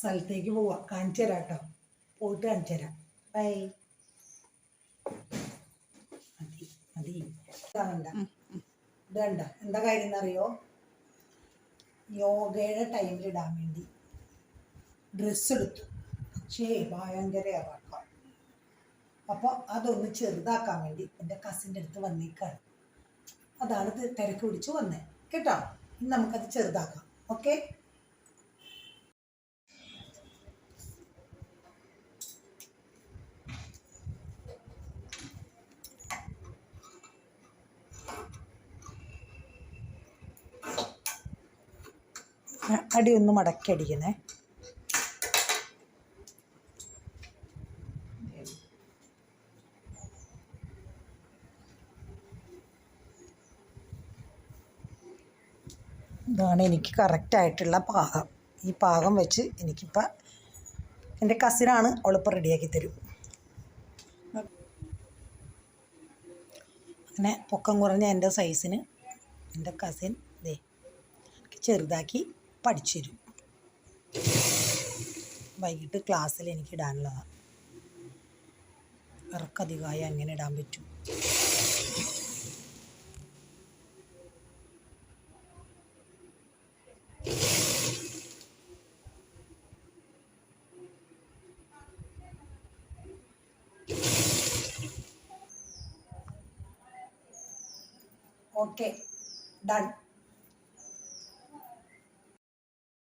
സ്ഥലത്തേക്ക് പോവാം. കാണിച്ചു തരാം കേട്ടോ പോയിട്ട് കാണിച്ചു തരാം ബൈ മതി മതി ഇതാണ്ട എന്താ കാര്യം എന്നറിയോ? യോഗയുടെ ടൈമിൽ ഇടാൻ വേണ്ടി ഡ്രസ്സ് എടുത്തു. പക്ഷേ ഭയങ്കര ഇറക്കാം അപ്പോൾ അതൊന്ന് ചെറുതാക്കാൻ വേണ്ടി എന്റെ കസിന്റെ അടുത്ത് വന്നേക്കാണ്. അതാണ് തിരക്ക് പിടിച്ച് വന്നത് കേട്ടോ? ഇനി നമുക്കത് ചെറുതാക്കാം. ഓക്കെ അടി ഒന്ന് മടക്കി അടിക്കണേ ഇതാണ് എനിക്ക് കറക്റ്റായിട്ടുള്ള പാകം. ഈ പാകം വെച്ച് എനിക്കിപ്പോൾ എന്റെ കസിനാണ് അവളിപ്പോൾ റെഡിയാക്കി തരും. അങ്ങനെ പൊക്കം കുറഞ്ഞ എന്റെ സൈസിന് എന്റെ കസിൻ ദേ ചെറുതാക്കി പഠിച്ചു തരും വൈകിട്ട് ക്ലാസ്സിൽ എനിക്ക് ഇടാനുള്ളതാണ് ഇറക്കധികമായി അങ്ങനെ ഇടാൻ പറ്റും. ഓക്കെ. ഡൺ.